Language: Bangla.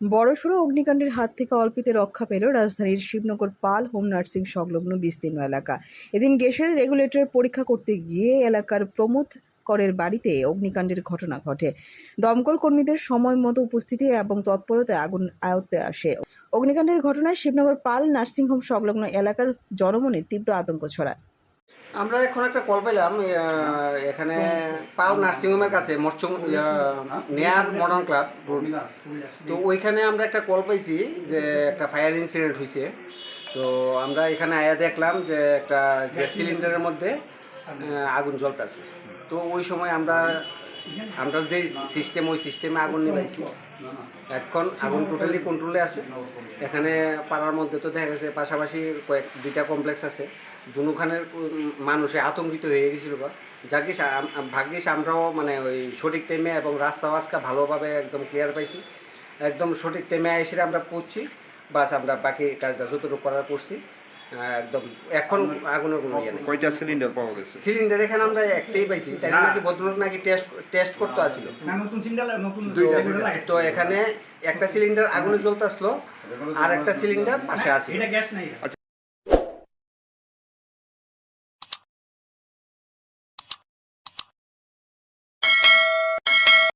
বড়সড় অগ্নিকাণ্ডের হাত থেকে অল্পিতে রক্ষা পেল রাজধানীর শিবনগর পাল হোম নার্সিং সংলগ্ন বিস্তীর্ণ এলাকা। এদিন গ্যাসের রেগুলেটর পরীক্ষা করতে গিয়ে এলাকার প্রমোদ করের বাড়িতে অগ্নিকাণ্ডের ঘটনা ঘটে। দমকল কর্মীদের সময় মতো উপস্থিতি এবং তৎপরতায় আগুন আয়ত্তে আসে। অগ্নিকাণ্ডের ঘটনায় শিবনগর পাল নার্সিংহোম সংলগ্ন এলাকার জনমনে তীব্র আতঙ্ক ছড়ায়। আমরা এখন একটা কল পেলাম এখানে পাল নার্সিংহোমের কাছে মৎস্য নেয়ার মডার্ন ক্লাব রোড তো ওইখানে আমরা একটা কল পাইছি যে একটা ফায়ার ইনসিডেন্ট হয়েছে তো আমরা এখানে আয়া দেখলাম যে একটা গ্যাস সিলিন্ডারের মধ্যে আগুন জ্বলতেছে। তো ওই সময় আমরা আমরা যে সিস্টেম ওই সিস্টেমে আগুন নিবাইছি এখন আগুন টোটালি কন্ট্রোলে আছে। এখানে পাড়ার মধ্যে তো দেখা গেছে পাশাপাশি কয়েক দুইটা কমপ্লেক্স আছে। দুখানের মানুষে আতঙ্কিত হয়ে গেছিল বা। যাকে ভাগ্যিস আমরাও মানে ওই সঠিক টাইমে এবং রাস্তা বাস্তা ভালোভাবে একদম ক্লিয়ার পাইছি। একদম সঠিক টাইমে এসে আমরা পড়ছি বাস আমরা বাকি কাজটা যতটুকু করার করছি। একদম এখন আগুনের কোনো ইয়ে নেই। কয়টা সিলিন্ডার পাওয়া গেছে? সিলিন্ডার এখানে আমরা একটাই পাইছি। তাই নাকি ভদ্রলোক নাকি টেস্ট টেস্ট করতে আসছিল না নতুন সিলিন্ডার নতুন তো- তো এখানে একটা সিলিন্ডার আগুনে জ্বলতে আসলো আর একটা সিলিন্ডার পাশে আছে। এটা গ্যাস নাই